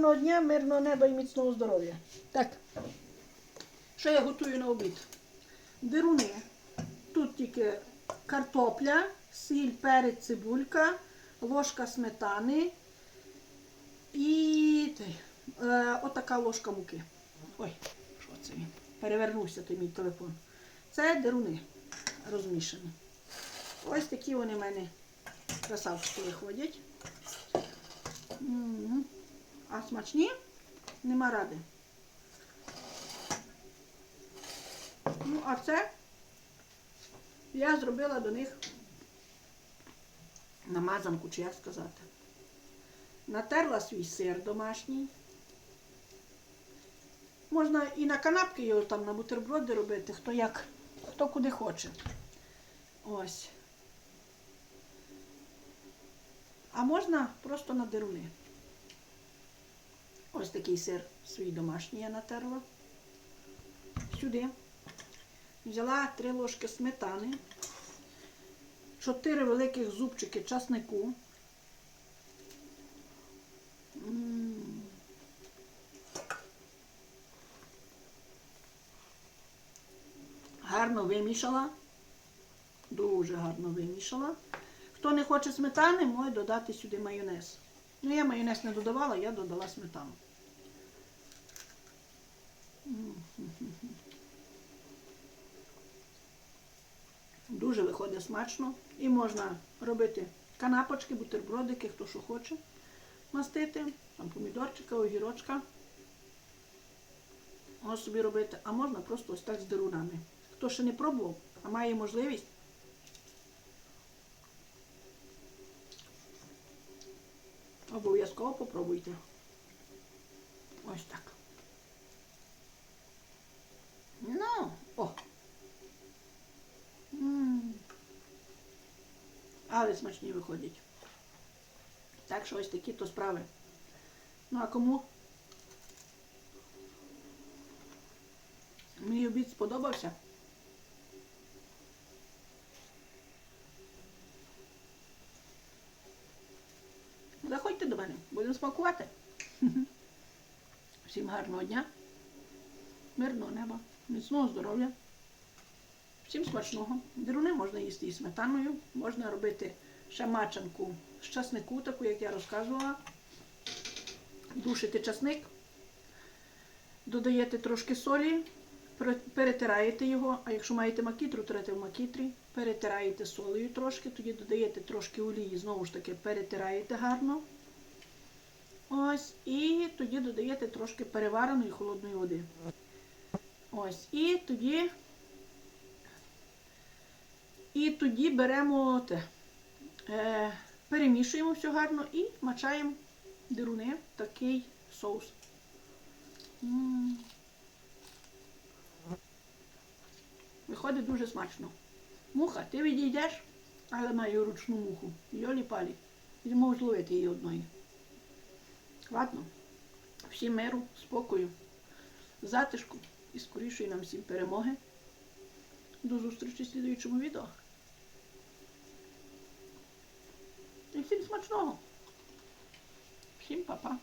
гарного дня, мирного неба і міцного здоров'я. Так. Що я готую на обід? Деруни. Тут тільки картопля, сіль, перець, цибулька, ложка сметани і е, отака ложка муки. Ой, що це він? Перевернувся той мій телефон. Це деруни розмішані. Ось такі вони в мене красавчики виходять. М. А смачні? Нема ради. Ну, а це я зробила до них намазанку, чи як сказати. Натерла свій сир домашній. Можна і на канапки його там на бутерброди робити, хто як, хто куди хоче. Ось. А можна просто на деруни. Ось такий сир свій домашній я натерла. Сюди. Взяла три ложки сметани, чотири великих зубчики часнику. Гарно вимішала. Дуже гарно вимішала. Хто не хоче сметани, може додати сюди майонез. Ну, я майонез не додавала, я додала сметану. М. Дуже виходить смачно. І можна робити канапочки, бутербродики, хто що хоче. Мастити, там помідорчика, огірочка. Ось собі робити. А можна просто ось так з дерунами. Хто ще не пробував, а має можливість. Обов'язково попробуйте. Ось так. Ну, о. М. Але смачні виходять. Так що ось такі то справи. Ну а кому мій обід сподобався? Заходьте до мене, будемо смакувати. Всім гарного дня, мирного неба, міцного здоров'я. Всім смачного. Деруни можна їсти і сметаною, можна робити ще з часнику, таку, як я розказувала. Душите часник, додаєте трошки солі, перетираєте його, а якщо маєте макітру, трете в макітрі, перетираєте солею трошки, тоді додаєте трошки олії, знову ж таки перетираєте гарно. Ось, і тоді додаєте трошки перевареної холодної води. Ось, і тоді і тоді беремо те, е, перемішуємо все гарно і мачаємо дируни такий соус. М. Виходить дуже смачно. Муха, ти відійдеш, але маю ручну муху. Йолі палі. Йдемо зловити її одної. Ладно. Всім миру, спокою, затишку і скорішої нам всім перемоги. До зустрічі в слідуючому відео. Всім смачного. Всім па-па.